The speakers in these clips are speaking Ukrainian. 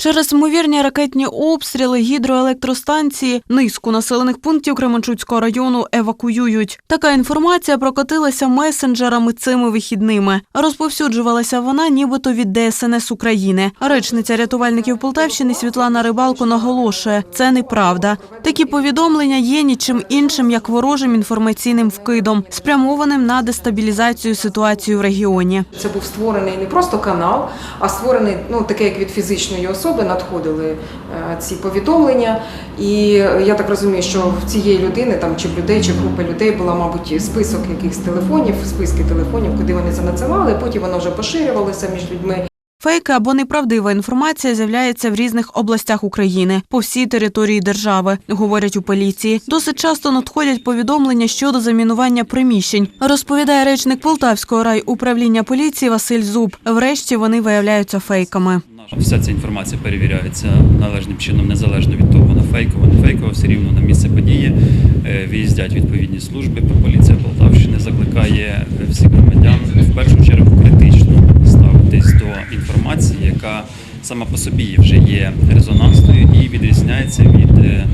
Через ймовірні ракетні обстріли гідроелектростанції низку населених пунктів Кременчуцького району евакуюють. Така інформація прокотилася месенджерами цими вихідними. Розповсюджувалася вона нібито від ДСНС України. Речниця рятувальників Полтавщини Світлана Рибалко наголошує, це неправда. Такі повідомлення є нічим іншим, як ворожим інформаційним вкидом, спрямованим на дестабілізацію ситуації в регіоні. Це був створений не просто канал, а створений ну таке, як від фізичної особи надходили е, ці повідомлення. І я так розумію, що в цієї людини там чи в людей, чи групи людей була, мабуть, список якихось телефонів, списки телефонів, куди вони це надсилали. Потім воно вже поширювалося між людьми. Фейки або неправдива інформація з'являється в різних областях України по всій території держави, говорять у поліції. Досить часто надходять повідомлення щодо замінування приміщень. Розповідає речник Полтавського райуправління поліції Василь Зуб. Врешті вони виявляються фейками. Вся ця інформація перевіряється належним чином, незалежно від того, вона фейкова, не фейкова, все рівно на місце події е, виїздять відповідні служби. Поліція Полтавщини закликає е, всіх громадян в першу чергу критично ставитись до інформації, яка сама по собі вже є резонансною і відрізняється від е,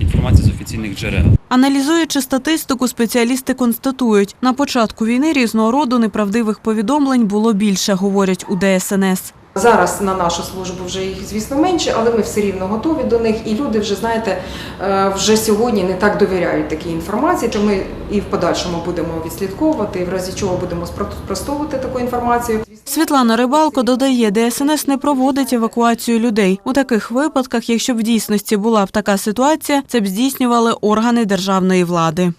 інформації з офіційних джерел. Аналізуючи статистику, спеціалісти констатують, на початку війни різного роду неправдивих повідомлень було більше, говорять у ДСНС. Зараз на нашу службу вже їх, звісно, менше, але ми все рівно готові до них. І люди вже знаєте, е, вже сьогодні не так довіряють такій інформації. То ми і в подальшому будемо відслідковувати, і в разі чого будемо спростовувати таку інформацію. Світлана Рибалко додає, ДСНС не проводить евакуацію людей. У таких випадках, якщо б в дійсності була б така ситуація, це б здійснювали органи державної влади.